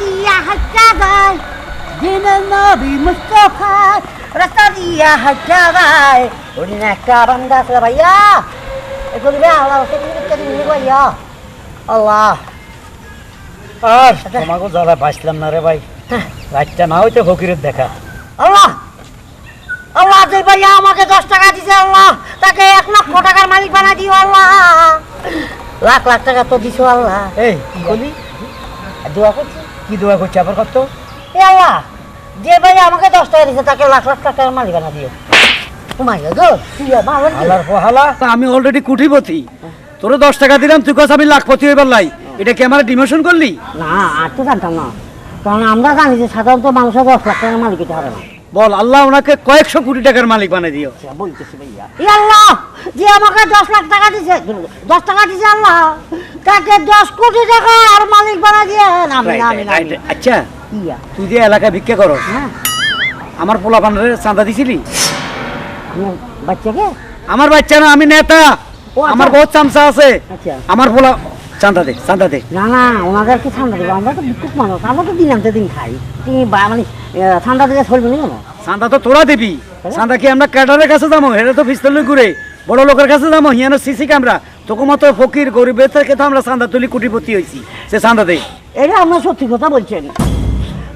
দিয়া হাজ্জা যায় দিনের নবী মুস্তফায় রাস্তা দিয়া হাজ্জা যায় ওই দিন একটা বান্দা আছে ভাইয়া এগুলি ভাই আল্লাহ সে তুমি কেটে নিয়ে আর তোমাকে জ্বালা বাঁচলাম না রে ভাই। রাতটা না হইতে ফকিরের দেখা। আল্লাহ! আল্লাহ যে ভাইয়া আমাকে দশ টাকা দিছে আল্লাহ তাকে এক লক্ষ টাকার মালিক বানা দিও আল্লাহ। লাখ লাখ টাকা তো দিছো আল্লাহ। এই কি বলি দোয়া করছি। কি দোয়া করছে? আবার কত? এ আল্লাহ যে ভাই আমাকে দশ টাকা দিছে তাকে লাখ লাখ টাকার মালিক বানা দিও আমি অলরেডি কুঠিপতি তোরে দশ টাকা দিলাম তুই কাছে আমি লাখপতি হইবার লাই। এটা কি আমার ডিমোশন করলি? না আর তো জানতাম না। কারণ আমরা জানি যে সাধারণত মানুষের দশ লাখ টাকার মালিক হতে হবে না। বল আল্লাহ ওনাকে কয়েকশো কোটি টাকার মালিক বানিয়ে দিও। বলতেছি ভাইয়া। এ আল্লাহ যে আমাকে দশ লাখ টাকা দিছে দশ টাকা দিছে আল্লাহ তাকে দশ কোটি টাকা আর মালিক বানা দিয়ে আমি আমি. আচ্ছা। ইয়া। তুই যে এলাকায় ভিক্ষা করো হ্যাঁ। আমার পোলা পানের চাঁদা দিছিলি? বাচ্চাকে? আমার বাচ্চা না আমি নেতা। ও, আচ্ছা। আমার বহুত চামচা আছে। আচ্ছা। আমার পোলা চাঁদা দে চাঁদা দে। না না ওনাদেরকে ঠান্ডা দেবো? আমরা তো বিক্ষুক মানুষ আমরা তো দিন আনতে দিন খাই তুমি মানে ঠান্ডা দিলে চলবে না কেন? চাঁদা তো তোরা দিবি। চাঁদা কি আমরা ক্যাডারের কাছে যাব? হেরে তো পিস্তল ঘুরে। বড় লোকের কাছে যাব হিয়ানো সিসি ক্যামেরা। তোকে মতো ফকির গরিবের থেকে তো আমরা চাঁদা তুলি কোটিপতি হয়েছি সে চাঁদা দে। এটা আপনার সত্যি কথা বলছেন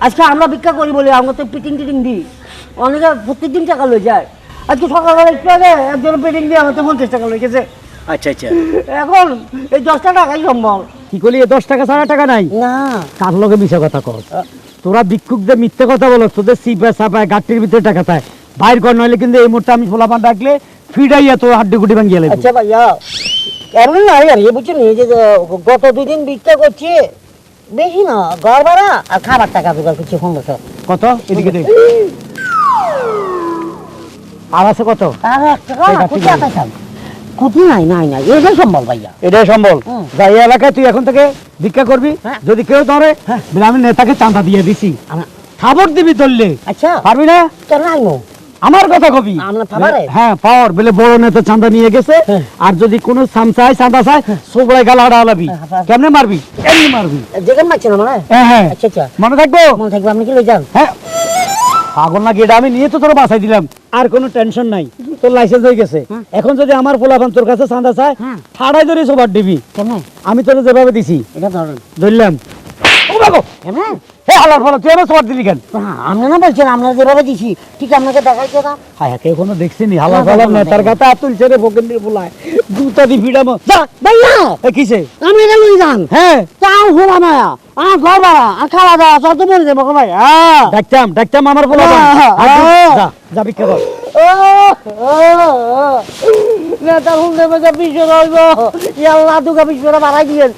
আজকে আমরা ভিক্ষা করি বলে আমরা তো পিটিং টিটিং দিই। অনেকে প্রত্যেকদিন টাকা লয়ে যায়। আজকে সকালবেলা একটু আগে একজন পিটিং দিয়ে আমার তো পঞ্চাশ টাকা লয়ে গেছে। আচ্ছা আচ্ছা। এখন এই দশটা টাকাই সম্ভব। কি করলি? দশ টাকা ছাড়া টাকা নাই? না। কার লগে মিশা কথা কর তোরা ভিক্ষুকদের মিথ্যে কথা বলো তোদের সিপে সাপায় গাটির ভিতরে টাকা পায় বাইর কর নইলে কিন্তু এই মুহূর্তে আমি ফোলাপান ডাকলে ফিডাইয়া তোর হাড্ডি গুটি ভাঙিয়ে লাগবে আচ্ছা ভাইয়া এমন না আর এ বুঝছেন এই যে গত দুই দিন ভিক্ষা করছি বেশি না ঘর ভাড়া আর খাবার টাকা জোগাড় করছি পনেরোশো কত? এদিকে দে আর আছে কত? আর এক কোথায় নাই। নাই নাই এটাই সম্ভব ভাইয়া। এটাই সম্বল। যাই এলাকায় তুই এখন থেকে ভিক্ষা করবি হ্যাঁ। যদি কেউ ধরে হ্যাঁ। নেতাকে চাঁদা দিয়ে দিছি। খাবার দিবি ধরলে। আচ্ছা। পারবি না? কেন আইমো আমার কথা কবি। হ্যাঁ পাওয়ার। বলে বড় নেতা চাঁদা নিয়ে গেছে। হ্যাঁ। আর যদি কোনো সামসাই চাঁদা চাই সোবড়ায় গালা হ্যাঁ, হ্যাঁ। কেমনে মারবি? এমনি মারবি। যেখানে পাচ্ছি না মানে হ্যাঁ হ্যাঁ। আচ্ছা আচ্ছা। মনে থাকব? মনে থাকবে আপনি কি লই যান? হ্যাঁ। পাগল না গেটা আমি নিয়ে তো তোর বাসায় দিলাম। আর কোনো টেনশন নাই। তোর লাইসেন্স হয়ে গেছে। এখন যদি আমার পোলাপান তোর কাছে চাঁদা চায় হুম। ঠাড়াই ধরে সবার দিবি আমি তোর যেভাবে দিছি এটা ধরলাম। বাগো কেমন হে হালার ফলা তুই আমার সবার দিলি কেন? আপনি না বলছেন আপনার যেভাবে দিছি। ঠিক আপনাকে দেখাইছে না? হায় হায় কেউ কোনো দেখছি নি নেতার। আতুল ছেড়ে দিয়ে ফুলায় জুতা দি ফিডামো যা ভাইয়া কিসে? আপনি এটা লই যান। হ্যাঁ। তাও হলা মায়া। আর ঘর ভাড়া আর খাওয়া দাওয়া সব তো বলে দেবো ভাই। হ্যাঁ ডাকতাম ডাকতাম আমার হ্যাঁ, হ্যাঁ। যা যা কর। নেতা বাড়াই দিয়েন।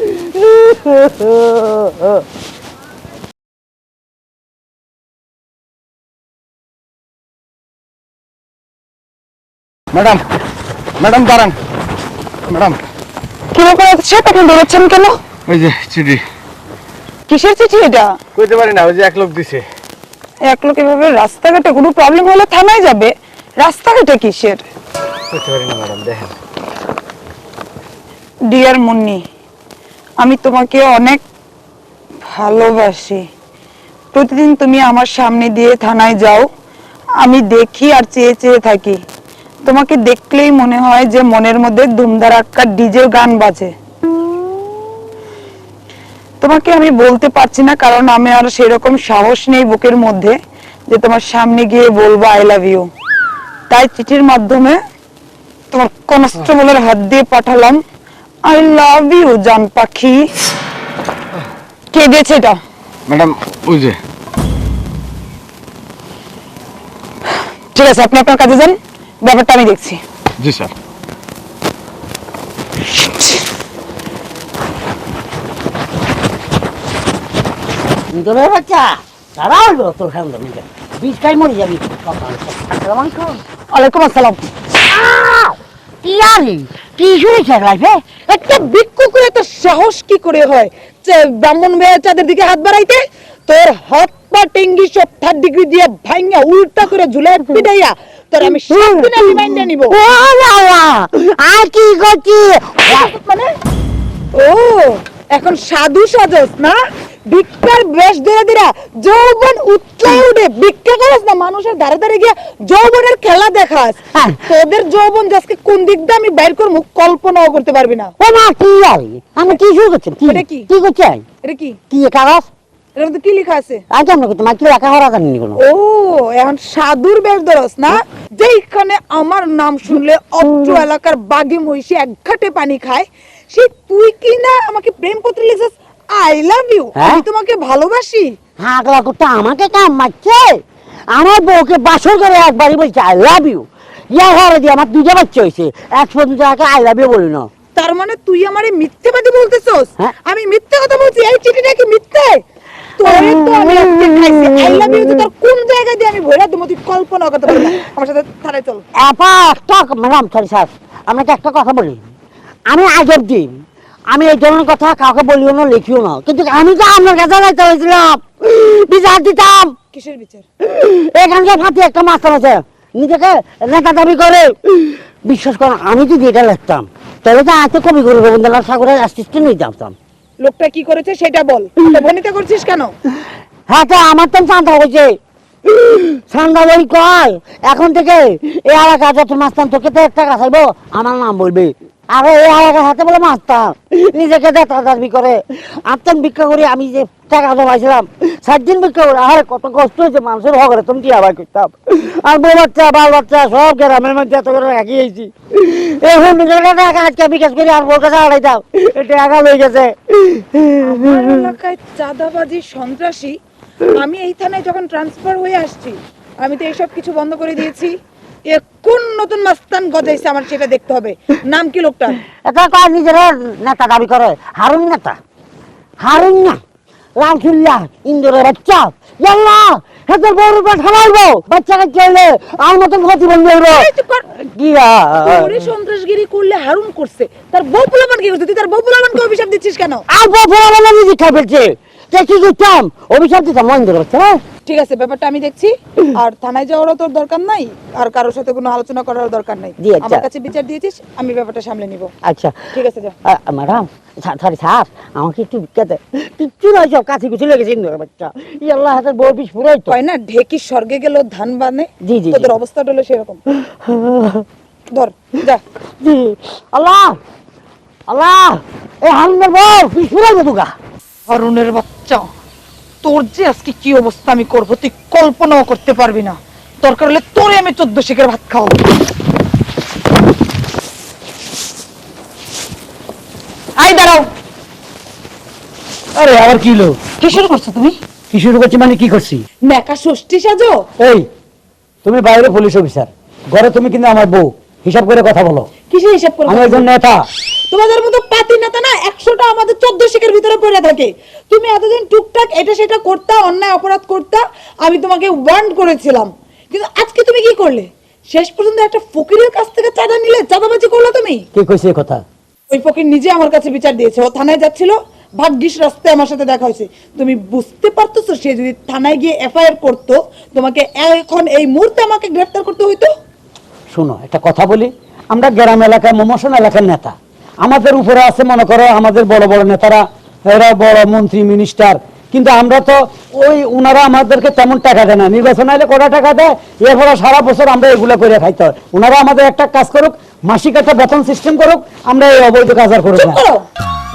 ম্যাডাম ম্যাডাম দাঁড়ান। ম্যাডাম। কি ব্যাপার আছে তখন দৌড়াচ্ছেন কেন? ওই যে চিঠি। কিসের চিঠি এটা? কইতে পারি না ওই যে এক লোক দিছে। এক লোক এভাবে রাস্তাঘাটে কোনো প্রবলেম হলে থানায় যাবে? রাস্তাঘাটে কিসের? কইতে পারি না ম্যাডাম দেখেন। ডিয়ার মুন্নি আমি তোমাকে অনেক ভালোবাসি। প্রতিদিন তুমি আমার সামনে দিয়ে থানায় যাও। আমি দেখি আর চেয়ে চেয়ে থাকি। তোমাকে দেখলেই মনে হয় যে মনের মধ্যে ধুমধারাক্কা ডিজে গান বাজে। তোমাকে আমি বলতে পারছি না কারণ আমি আর সেরকম সাহস নেই বুকের মধ্যে যে তোমার সামনে গিয়ে বলব আই লাভ ইউ তাই চিঠির মাধ্যমে তোমার কনস্টেবলের হাত দিয়ে পাঠালাম আই লাভ ইউ জান পাখি। কে দিয়েছে এটা? ম্যাডাম ওই যে। ঠিক আছে আপনি আপনার কাজে যান। ব্যাপারটা আমি দেখছি। জি স্যার। তোর বাচ্চা। তারা হইব তোর খান মিলে বিষ খাই মরে যাবি। আসসালামু আলাইকুম ওয়ালাইকুম আসসালাম। কি আরে কি শুনেছে লাইফে? একটা এত সাহস কি করে হয়? ব্রাহ্মণ মেয়ে চাঁদের দিকে হাত বাড়াইতে তোর হাত পা টেঙ্গি সব থার্ড ডিগ্রি দিয়ে ভাঙা উল্টা করে ঝুলে পিটাইয়া তোর আমি দিনে নিব। ও বাবা আর কি করছি? মানে ও এখন সাধু সাজস না? ভিক্ষার বেশ ধরে যৌবন উঠে ভিক্ষা করস না মানুষের ধারে ধারে গিয়ে যৌবনের খেলা দেখাস। হ্যাঁ। তোদের যৌবন আজকে কোন দিক দিয়ে আমি বাইর করব কল্পনাও করতে পারবি না। ও মা কি আমি কি শুরু করছেন কি? কি? কি এটা কি? কি কাগজ? মধ্যে কি লেখা আছে? আজ আমরা কি তোমার কি লেখা জানি কোনো ও এখন সাধুর বেশ ধরস না? যেইখানে আমার নাম শুনলে অত্র এলাকার বাঘে মহিষী এক ঘাটে পানি খায় সে তুই কি না আমাকে প্রেম পত্র লিখছিস? আই লাভ ইউ হ্যাঁ? আমি তোমাকে ভালোবাসি। হাগলা করতে আমাকে কাম মারছে? আমার বউকে বাসর করে একবারই বলছে আই লাভ ইউ ইয়া ঘরে দিয়ে আমার দুটো বাচ্চা হয়েছে। এক পর্যন্ত আগে আই লাভ ইউ বলি না। তার মানে তুই আমারে মিথ্যেবাদী বলতেছস? হ্যাঁ। আমি মিথ্যে কথা বলছি এই চিঠিটা কি মিথ্যে? তোরে তো আমি আজকে খাইছি। আই লাভ ইউ তোর কোন জায়গা দিয়ে আমি ভরে দেবো? তুই কল্পনা করতে পারবি আমার সাথে থানায় চল। আপা একটা ম্যাডাম সরি স্যার আপনাকে একটা কথা বলি। আমি আগের দিন আমি এই ধরনের কথা কাউকে বলিও না লিখিও না। কিন্তু আমি তো আপনার কাছে যাইতে হয়েছিলাম। বিচার দিতাম। কিসের বিচার? এখানকার ফাঁকি একটা মাস্টার আছে। নিজেকে নেতা দাবি করে। বিশ্বাস করুন আমি যদি এটা লিখতাম তাহলে তো আজকে কবি গুরু রবীন্দ্রনাথ ঠাকুরের অ্যাসিস্ট্যান্ট হয়ে যেতাম লোকটা কি করেছে সেটা বল। ভনিতা করছিস কেন? হ্যাঁ তো আমার তো চান্দা হয়েছে। চান্দা বই কয়, এখন থেকে এ এলাকা যত মাস্তান তোকে তো একটা টাকা আমার নাম বলবে। আরে এই এলাকার হাতে বলে মাস্তান নিজেকে দেখা দাবি করে। আত্মান ভিক্ষা করে, আমি যে টাকা জমাইছিলাম, সাত দিন ভিক্ষা করে আরে কত কষ্ট হয়েছে, মানুষের ভগরে তুমি কি আবার করতাম। আর বউ বাচ্চা, বাল বাচ্চা, সব গ্রামের মধ্যে এত করে রাখি গেছি এখন নিজের কাছে টাকা আজকে বিকাশ করে, আর বউর কাছে আড়াই দাও এটা একা লয়ে গেছে। আমার চাঁদাবাজি, সন্ত্রাসী, আমি এই থানায় যখন ট্রান্সফার হয়ে আসছি, আমি তো এইসব কিছু বন্ধ করে দিয়েছি। এ কোন নতুন মাস্তান গজাইছে আমার সেটা দেখতে হবে। নাম কি লোকটার? এটা কয় নিজের নেতা দাবি করে হারুন নেতা। হারুন না লালচুল্লা ইন্দোরের বাচ্চা। ইয়াল্লা হেতে বড় উপর ঠালাইবো বাচ্চাকে চলে আর মতন ক্ষতি বন্ধ হইবো কি সন্ত্রাসগিরি করলে হারুন করছে। তার বউ পোলাপান কি করছে? তুই তার বউ পোলাপানকে অভিশাপ দিচ্ছিস কেন? আর বছর বলে নিজে খাই ফেলছে। কি করতাম? অভিশাপ দিতাম মহেন্দ্র হ্যাঁ? ঠিক আছে ব্যাপারটা আমি দেখছি। আর থানায় যাওয়ারও তোর দরকার নাই আর কারোর সাথে কোনো আলোচনা করার দরকার নাই। আমার কাছে বিচার দিয়েছিস আমি ব্যাপারটা সামলে নিব। আচ্ছা। ঠিক আছে যা। ম্যাডাম সরি স্যার আমাকে একটু বিখ্যাত কিচ্ছু নয় সব কাছে কুচি লেগেছে বাচ্চা। ইয়াল্লা হাতের বউ বিষ পুরাই তো। না ঢেকি স্বর্গে গেল ধান বানে। জি, জি। তোদের অবস্থাটা হলো সেরকম। ধর যা। জি আল্লাহ আল্লাহ এই হারুনের বউ বিষ পুরাই দুগা অরুণের বাচ্চা। তোর যে আজকে কি অবস্থা আমি করব তুই কল্পনাও করতে পারবি না। দরকার হলে তোরে আমি চোদ্দ শিখের ভাত খাওয়াবো। আই দাঁড়াও। আরে আবার কি হলো? কি শুরু করছ তুমি? কি শুরু করছি মানে কি করছি? নেকা ষষ্ঠী সাজো? এই তুমি বাইরে পুলিশ অফিসার। ঘরে তুমি কিন্তু আমার বউ। হিসাব করে কথা বলো। কিসে হিসাব করব আমি একজন নেতা। তোমাদের মতো পাতি নেতা না একশোটা আমাদের চোদ্দ শিখের ভিতরে পড়ে থাকে। তুমি এতদিন টুকটাক এটা সেটা করতা অন্যায় অপরাধ করতা আমি তোমাকে ওয়ার্ন করেছিলাম। কিন্তু আজকে তুমি কি করলে? শেষ পর্যন্ত একটা ফকিরের কাছ থেকে চাঁদা নিলে চাঁদাবাজি করল তুমি? কে কইছে কথা? ওই ফকির নিজে আমার কাছে বিচার দিয়েছে। ও থানায় যাচ্ছিল ভাগ্যিস রাস্তায় আমার সাথে দেখা হয়েছে। তুমি বুঝতে পারতেছো সে যদি থানায় গিয়ে এফআইআর করতো তোমাকে এখন এই মুহূর্তে আমাকে গ্রেফতার করতে হইতো? শোনো, একটা কথা বলি। আমরা গ্রাম এলাকায় মমসন এলাকার নেতা। আমাদের উপরে আছে, মনে করো, আমাদের বড় বড় নেতারা, এরা বড় মন্ত্রী মিনিস্টার কিন্তু আমরা তো ওই ওনারা আমাদেরকে তেমন টাকা দেয় না। নির্বাচন আইলে কটা টাকা দেয়? এরপরে সারা বছর আমরা এগুলো করে খাইতে হয়। ওনারা আমাদের একটা কাজ করুক, মাসিক একটা বেতন সিস্টেম করুক, আমরা এই অবৈধ কাজ আর করুক না।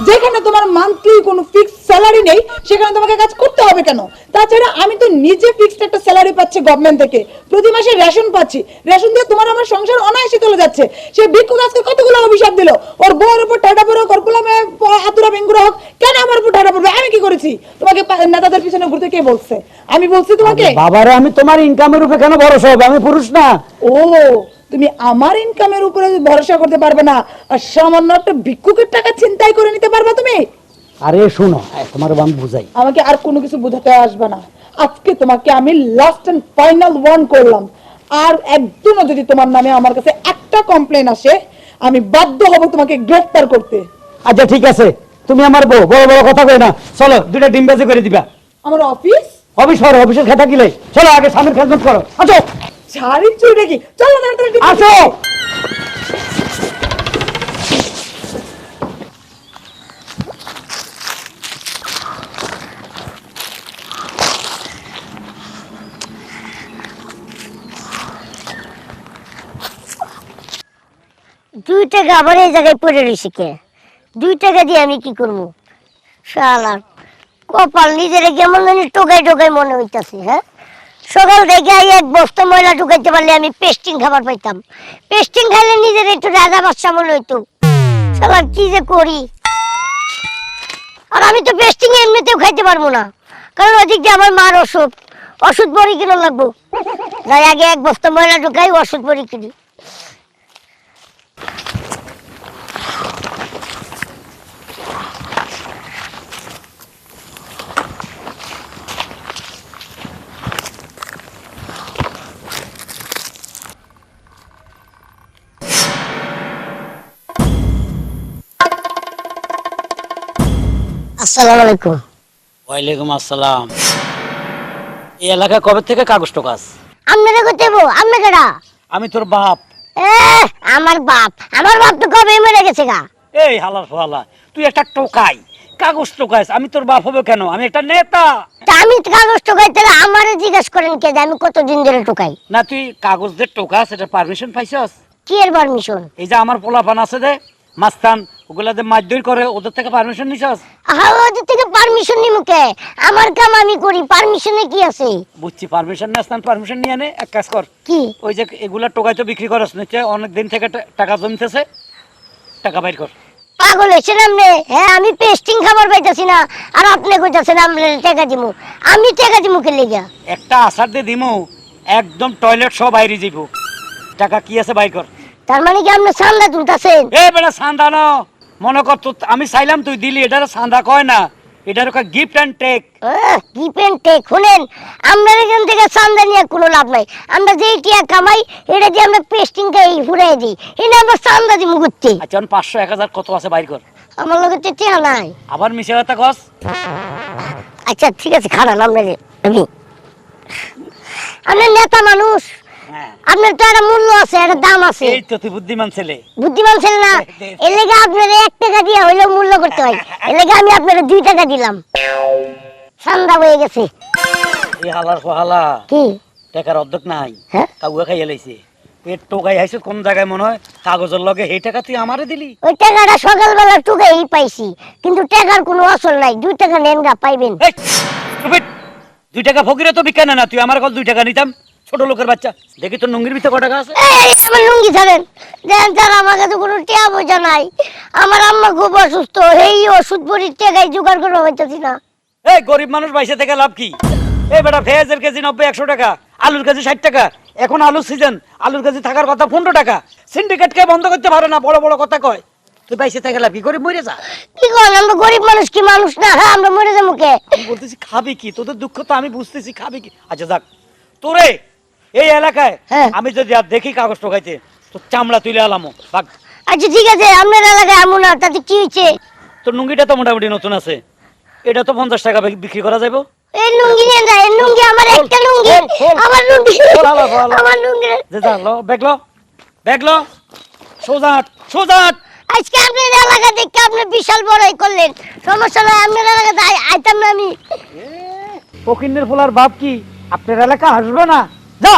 যেখানে তোমার মান্থলি কোনো ফিক্স স্যালারি নেই সেখানে তোমাকে কাজ করতে হবে কেন? তাছাড়া আমি তো নিজে ফিক্সড একটা স্যালারি পাচ্ছি গভর্নমেন্ট থেকে। প্রতি মাসে রেশন পাচ্ছি। রেশন দিয়ে তোমার আমার সংসার অনায়াসে চলে যাচ্ছে। সে ভিক্ষুক আজকে কতগুলো অভিশাপ দিল? ওর বউয়ের উপর ঠাডা পড়ো ওর হাতুরা বেঙ্গুরা হোক কেন আমার উপর ঠাডা পড়বে? আমি কি করেছি? তোমাকে নেতাদের পিছনে ঘুরতে কে বলছে? আমি বলছি তোমাকে। বাবারে আমি তোমার ইনকামের উপরে কেন ভরসা হবে? আমি পুরুষ না। ও তুমি আমার ইনকামের উপরে ভরসা করতে পারবে না আর সামান্য একটা ভিক্ষুকের টাকা চিন্তাই করে নিতে পারবে তুমি? আরে শোনো তোমার আমি বুঝাই। আমাকে আর কোনো কিছু বোঝাতে আসবে না। আজকে তোমাকে আমি লাস্ট এন্ড ফাইনাল ওয়ার্ন করলাম। আর একদিনও যদি তোমার নামে আমার কাছে একটা কমপ্লেন আসে আমি বাধ্য হব তোমাকে গ্রেফতার করতে। আচ্ছা ঠিক আছে। তুমি আমার বউ বড় বড় কথা কই না। চলো দুটা ডিম বাজি করে দিবা। আমার অফিস অফিস করো অফিসের খেতা কিলে চলো আগে স্বামীর খেদমত করো। আসো। শাড়ির চুড়িটা চলো তাড়াতাড়ি আসো! দুই টাকা আবার এই জায়গায় পড়ে রয়েছে কে? দুই টাকা দিয়ে আমি কি করব? শালা কপাল নিজের কেমন জানি টোকাই টোকাই মনে হইতাছে হ্যাঁ? সকাল থেকে এক বস্তা ময়লা ঢুকাইতে পারলে আমি পেস্টিং খাবার পাইতাম। পেস্টিং খাইলে নিজের একটু রাজা বাচ্চা মনে হইতো। সকাল কি যে করি? আর আমি তো পেস্টিং এমনিতেও খাইতে পারব না। কারণ ওদিক দিয়ে আমার মার ওষুধ ওষুধ বড়ি কিনা লাগবো। যাই আগে এক বস্তা ময়লা ঢুকাই, ওষুধ বড়ি কিনি আসসালামু আলাইকুম। ওয়ালাইকুম আসসালাম। এই এলাকা কবে থেকে কাগজ টোকাস? আপনারা যাব আপনারা আমি তোর বাপ। এ আমার বাপ। আমার বাপ তো কবে মরে গেছে গা। এই হালার ফালা তুই একটা টোকাই। কাগজ টোকাইস আমি তোর বাপ হবে কেন? আমি একটা নেতা। তা আমি কাগজ টোকাই তাহলে আমারে জিজ্ঞেস করেন কে যে আমি কতদিন ধরে টোকাই? না তুই কাগজ যে টোকাস এটা পারমিশন পাইছস? কি এর পারমিশন এই যে আমার পোলাপান আছে যে মাস্তান ওগুলা যে মারধর করে ওদের থেকে পারমিশন নিছস আহা ওদের থেকে পারমিশন নিমু কে? আমার কাম আমি করি পারমিশনে কি আছে? বুঝছি পারমিশন না পারমিশন নিয়ে নে এক কাজ কর। কি? ওই যে এগুলা টোকাই তো বিক্রি করস নিচে অনেক দিন থেকে টাকা জমতেছে টাকা বাইর কর। পাগল হয়েছেন আপনি? হ্যাঁ আমি পেস্টিং খাবার পাইতাছি না আর আপনি কইতাছেন আপনি টাকা দিমু। আমি টাকা দিমু কে লেগা? একটা আসার দিয়ে দিমু একদম টয়লেট সব বাইরে যাইব। টাকা কি আছে বাইর কর। তার মানে কি আপনি সান্দা তুলতাছেন? এ বেটা সান্দা ন মনে কর তো আমি চাইলাম তুই দিলি এটার সান্দা কয় না। এটার গিফট অ্যান্ড টেক কি পেন টেক শুনেন আমরা এখান থেকে চান্দা নিয়ে কোনো লাভ নাই। আমরা যেই টিয়া কামাই এটা দিয়ে আমরা পেস্টিং খাই ফুরাই দিই। এটা আমরা চান্দা দিমু ঘুরতে। আচ্ছা পাঁচশো এক হাজার কত আছে বাইর কর। আমার লগে তো টিয়া নাই। আবার মিশে কথা কস আচ্ছা ঠিক আছে খারান আপনার আমি আপনার নেতা মানুষ। আপনার তো একটা মূল্য আছে একটা দাম আছে। এই তো তুই বুদ্ধিমান ছেলে। বুদ্ধিমান ছেলে না এর লেগে আপনার এক টাকা দিয়ে হইলেও মূল্য করতে হয়। এর লেগে আমি আপনার দুই টাকা দিলাম। ঠান্ডা হয়ে গেছে। এই হালার হালা কি? টাকার অর্ধেক নাই। হ্যাঁ? কাউকে খাইয়ে লাইছে। পেট টোকাই হাইছে কোন জায়গায় মনে হয় কাগজের লগে এই টাকা তুই আমারে দিলি? ওই টাকাটা সকালবেলা টুকাই পাইছি কিন্তু টাকার কোনো আসল নাই। দুই টাকা নেন গা পাইবেন দুই টাকা ফকিরে তো বিজ্ঞানে না তুই আমার কল দুই টাকা নিতাম। ছোট লোকের বাচ্চা। দেখি তোর নুঙ্গির ভিতরে ক টাকা আছে? এই, আমার লুঙ্গি ছাড়েন দেন স্যার আমার কাছে কোনো টিয়া বোঝা নাই। আমার আম্মা খুব অসুস্থ এই ওষুধ বড়ির টাকায় জোগাড় করে হইতেছি না। এই গরিব মানুষ বাইসে থেকে লাভ কি? এই বেটা পেঁয়াজের কেজি নব্বই একশো টাকা আলুর কেজি ষাট টাকা। এখন আলুর সিজন আলুর কেজি থাকার কথা পনেরো টাকা। সিন্ডিকেট কে বন্ধ করতে পারে না বড় বড় কথা কয়। তুই বাইসে থেকে লাভ কি? গরিব মরে যা। কি করেন আমরা গরিব মানুষ কি মানুষ না? হ্যাঁ আমরা মরে যাব কে? আমি বলতেছি খাবি কি? তোদের দুঃখ তো আমি বুঝতেছি খাবি কি? আচ্ছা যাক। তোরে এই এলাকায় হ্যাঁ। আমি যদি আর দেখি কাগজ টোকাইতে তোর চামড়া তুলে আলামো। আচ্ছা ঠিক আছে আপনার এলাকায় এমন না তাতে কি হয়েছে? তোর লুঙ্গিটা তো মোটামুটি নতুন আছে। এটা তো পঞ্চাশ টাকা বিক্রি করা যাবে এই লুঙ্গি এই লুঙ্গি আমার একটা লুঙ্গি। আমার লুঙ্গি। আমার লুঙ্গি। যে। আজকে আপনার এলাকা দেখে আপনি বিশাল বড়ই করলেন। সমস্যা নাই আপনার এলাকাতে আই- আইতাম না আমি। ফকিন্নের ফোলার বাপ কি? আপনার এলাকা আসবে না? যা।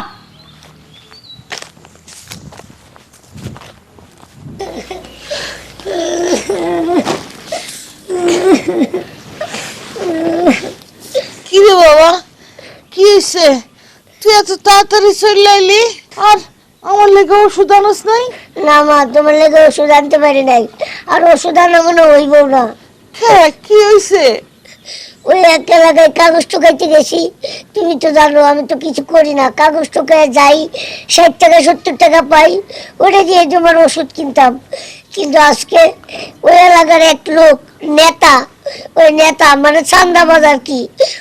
কি রে বাবা? কি হয়েছে? তুই এত তাড়াতাড়ি চলে আইলি আর আমার লেগে ওষুধ আনস নাই? না মা তোমার লেগে ওষুধ আনতে পারি নাই। আর ওষুধ আনা মনে হইব না। হ্যাঁ কি হয়েছে? ওই এক এলাকায় কাগজ টোকাইতে গেছি। তুমি তো জানো, আমি তো কিছু করি না। কাগজ টোকায় যাই, ষাট টাকা, সত্তর টাকা পাই। ওটা দিয়ে তোমার ওষুধ কিনতাম। কিন্তু আজকে ওই এলাকার এক লোক, নেতা, ওই নেতা মানে চান্দা বাজার কি?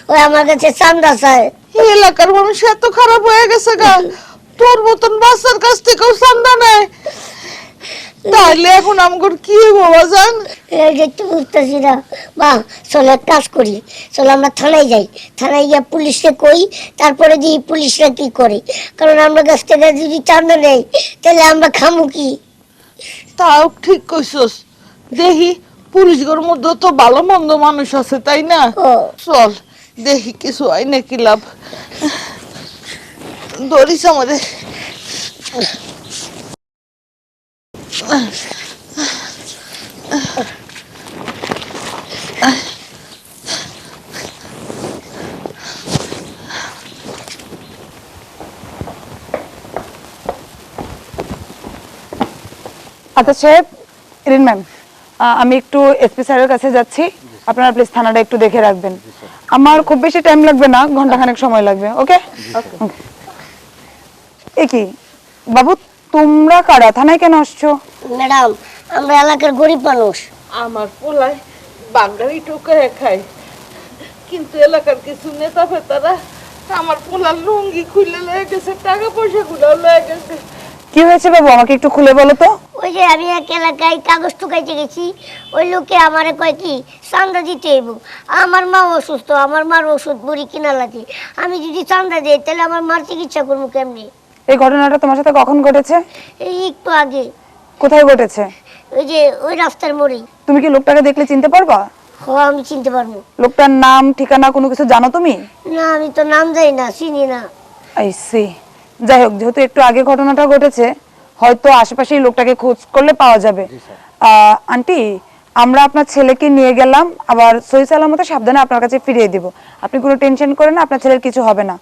ওই আমার কাছে চান্দা চায়। এলাকার মানুষ এত খারাপ হয়ে গেছে গা। তোর মতন বাচ্চার কাছ থেকেও চান্দা নেয়। তাহলে এখন আমগর কি দেখতে বুঝতেছি না। মা চলো এক কাজ করি। চলো আমরা থানায় যাই। থানায় গিয়ে পুলিশকে কই তারপরে দিয়ে পুলিশরা কি করে? কারণ আমরা কাছ থেকে যদি চান্দা নেই তাহলে আমরা খামু কি? তাও ঠিক কইছস। দেখি পুলিশ পুলিশগুলোর মধ্যে তো ভালো মন্দ মানুষ আছে তাই না? চল দেখি কিছু হয় নাকি লাভ। ধরিস আমাদের। আচ্ছা সাহেব রিন ম্যাম আমি একটু এসপি স্যারের কাছে যাচ্ছি। আপনারা প্লিজ থানাটা একটু দেখে রাখবেন। আমার খুব বেশি টাইম লাগবে না ঘণ্টা খানেক সময় লাগবে ওকে এ কি বাবু তোমরা কারা? থানায় কেন আসছো? ম্যাডাম আমরা এলাকার গরিব মানুষ। আমার পোলায় বাঙালি টোকা খায়। কিন্তু এলাকার কিছু নেতা ফেতারা আমার পোলার লুঙ্গি খুলে লয়ে গেছে টাকা পয়সা গুলো লয়ে গেছে। কি হয়েছে বাবু আমাকে একটু খুলে বলো তো? ওই যে আমি এক এলাকায় কাগজ টুকাইতে গেছি ওই লোকে আমারে কয় কি চান্দা দিতে হইব। আমার মা অসুস্থ আমার মার ওষুধ বুড়ি কিনা লাগে। আমি যদি চান্দা দিই তাহলে আমার মার চিকিৎসা করব কেমনি? এই ঘটনাটা তোমার সাথে কখন ঘটেছে? এই একটু আগে। কোথায় ঘটেছে? ওই যে ওই রাস্তার মোড়েই তুমি কি লোকটাকে দেখলে চিনতে পারবা? হ আমি চিনতে পারব। লোকটার নাম ঠিকানা কোনো কিছু জানো তুমি? না আমি তো নাম জানি না চিনি না। I see. যাই হোক যেহেতু একটু আগে ঘটনাটা ঘটেছে হয়তো আশেপাশে এই লোকটাকে খোঁজ করলে পাওয়া যাবে। আহ, আন্টি আমরা আপনার ছেলেকে নিয়ে গেলাম আবার সহি সালামতে সাবধানে আপনার কাছে ফিরিয়ে দিব। আপনি কোনো টেনশন করেন না আপনার ছেলের কিছু হবে না।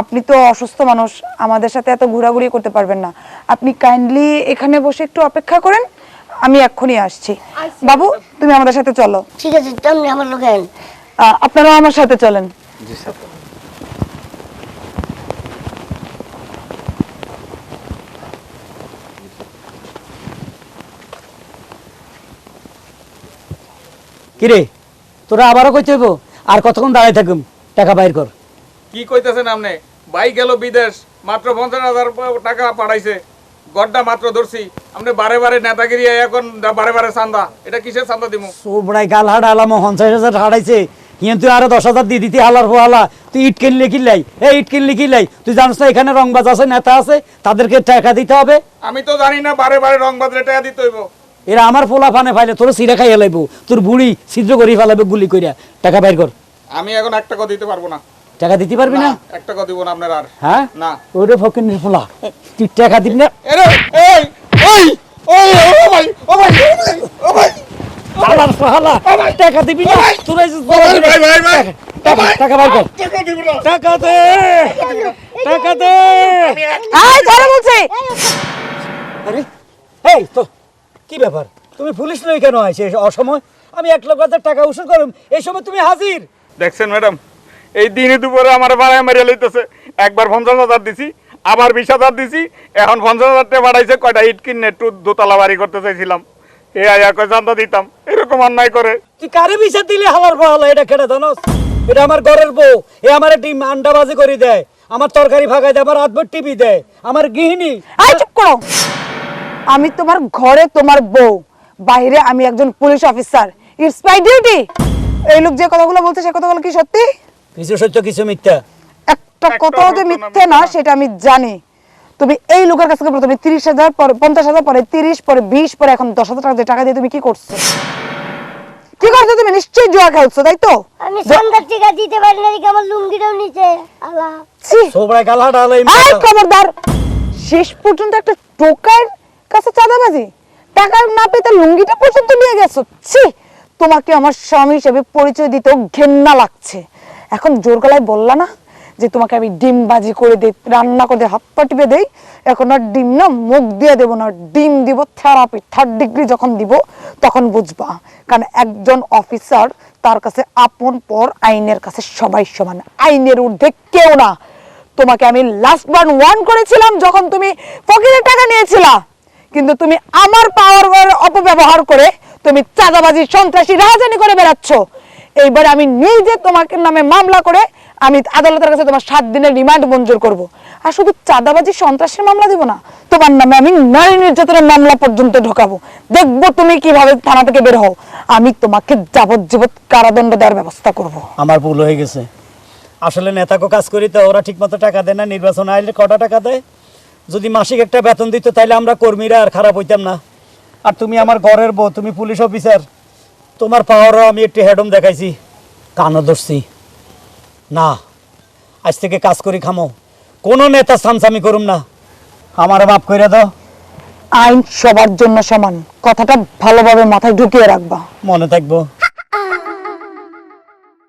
আপনি তো অসুস্থ মানুষ আমাদের সাথে এত ঘোরাঘুরি করতে পারবেন না। আপনি কাইন্ডলি এখানে বসে একটু অপেক্ষা করেন আমি এক্ষুনি আসছি। বাবু তুমি আমাদের সাথে চলো। ঠিক আছে তেমনি আমার আপনারাও আমার সাথে চলেন। জি স্যার। কিরে তোরা আবারও হইব? আর কতক্ষণ দাঁড়ায় থাকুম? টাকা বাইর কর। কি কইতেছেন আপনি? ভাই গেল বিদেশ মাত্র পঞ্চাশ হাজার টাকা পাঠাইছে। গড্ডা মাত্র ধরছি। আপনি বারে বারে নেতাগিরি এখন বারে বারে চান্দা। এটা কিসের চান্দা দিমু? সোবড়াই গাল হাড় আলাম পঞ্চাশ হাজার হারাইছে। হিয়ান তুই আরও দশ হাজার দিয়ে দিতে হালার হালা। তুই ইট কিনলে কিনলাই এই ইট কিনলে কিনলাই তুই জানিস না এখানে রংবাজ আছে নেতা আছে? তাদেরকে টাকা দিতে হবে? আমি তো জানি না বারে বারে রং বাদলে টাকা দিতে হইব। এরা আমার পোলা ফানে ফাইলে তোর সিরা খাইয়া লাইব। তোর বুড়ি ছিদ্র করি ফেলাবে গুলি কইরা। টাকা বাইর কর। আমি এখন এক টাকা দিতে পারব না। টাকা দিতে পারবি না? এক টাকা দিব না আপনার আর। হ্যাঁ? না। ওরে ফকির পোলা তুই টাকা দিবি না? এরে এই ওই ওই ও ভাই ও ভাই ও ভাই হালার হালা টাকা দিবি না? তোর এই যে ভাই, ভাই, ভাই, ভাই। টাকা টাকা বাইর কর। টাকা দিব না। টাকা দে। টাকা দে। আয় যারা বলছে। আরে এই তো কি ব্যাপার? তুমি পুলিশ নই কেন আইছে? অসময় আমি এক লক্ষ হাজার টাকা উসুল করুম। এই সময় তুমি হাজির। দেখছেন ম্যাডাম? এই দিনে দুপুরে আমার বাড়ায় মারিয়া লইতেছে। একবার পঞ্চাশ হাজার দিছি আবার বিশ হাজার দিছি এখন পঞ্চাশ হাজার টাকা বাড়াইছে কয়টা ইট কিনে একটু দোতলা বাড়ি করতে চাইছিলাম। এ আয়া কয় চান্দা দিতাম। এরকম অন্যায় করে। তুই কারে বিচার দিলি হালার ফালা এটা কেটে জানোস? এটা আমার ঘরের বউ এ আমার ডিম আন্ডাবাজি করে দেয়। আমার তরকারি ভাগায় দেয় আমার রাতভর টিভি দেয় আমার গৃহিণী। আয় চুপ করো। আমি তোমার ঘরে তোমার বউ বাইরে আমি একজন police officer. It's my duty এই লোক যে কথাগুলো বলছে সে কথাগুলো কি সত্যি? কিছু সত্য কিছু মিথ্যা? একটা কথাও যে মিথ্যে না সেটা আমি জানি। তুমি এই লোকের কাছ থেকে প্রথমে তিরিশ হাজার পরে পঞ্চাশ হাজার পরে তিরিশ পরে বিশ পরে এখন দশ হাজার টাকা দিয়ে টাকা দিয়ে তুমি কি করছ? কি করছ তুমি? নিশ্চয়ই জুয়া খেলছো তাই তো? আমি সন্ধ্যার টিকা দিতে পারি না দেখে আমার লুঙ্গিটাও নিচে। ছি! সোবড়ায় গাল আলাই আয় খবরদার! শেষ পর্যন্ত একটা টোকার কাছে চাঁদাবাজি? টাকা না পেতে লুঙ্গিটা পর্যন্ত নিয়ে গেছো? ছি! তোমাকে আমার স্বামী হিসেবে পরিচয় দিতেও ঘেন্না লাগছে। এখন জোর গলায় বললা না যে তোমাকে আমি ডিম বাজি করে দেই, রান্না করে হাত পা টিপে দেই, এখন আর ডিম না, মুখ দিয়ে দেবো না, ডিম দিব, থেরাপি থার্ড ডিগ্রি যখন দিব, তখন বুঝবা। কারণ একজন অফিসার তার কাছে আপন পর আইনের কাছে সবাই সমান। আইনের ঊর্ধ্বে কেউ না। তোমাকে আমি লাস্ট বার ওয়ান করেছিলাম যখন তুমি ফকিরের টাকা নিয়েছিলা। কিন্তু তুমি আমার পাওয়ার অপব্যবহার করে তুমি চাঁদাবাজি, সন্ত্রাসী, রাজানি করে বেড়াচ্ছ। এইবার আমি নিজে তোমাকে নামে মামলা করে আমি আদালতের কাছে তোমার সাত দিনের রিমান্ড মঞ্জুর করব। আর শুধু চাঁদাবাজি, সন্ত্রাসের মামলা দিব না, তোমার নামে আমি নারী নির্যাতনের মামলা পর্যন্ত ঢোকাবো। দেখব তুমি কীভাবে থানা থেকে বের হও। আমি তোমাকে যাবজ্জীবন কারাদণ্ড দেওয়ার ব্যবস্থা করব। আমার ভুল হয়ে গেছে। আসলে নেতাকে কাজ করি তো, ওরা ঠিকমতো টাকা দেয় না, নির্বাচন আইলে কটা টাকা দেয়? যদি মাসিক একটা বেতন দিত তাহলে আমরা কর্মীরা আর খারাপ হইতাম না। আর তুমি আমার ঘরের বউ, তুমি পুলিশ অফিসার তোমার পাওয়ারও আমি একটু হেডম দেখাইছি। কানও ধরছি। না আজ থেকে কাজ করি খামো। কোনো নেতা সামসামি করুম না। আমার মাফ করে দাও। আইন সবার জন্য সমান। কথাটা ভালোভাবে মাথায় ঢুকিয়ে রাখবা। মনে থাকব।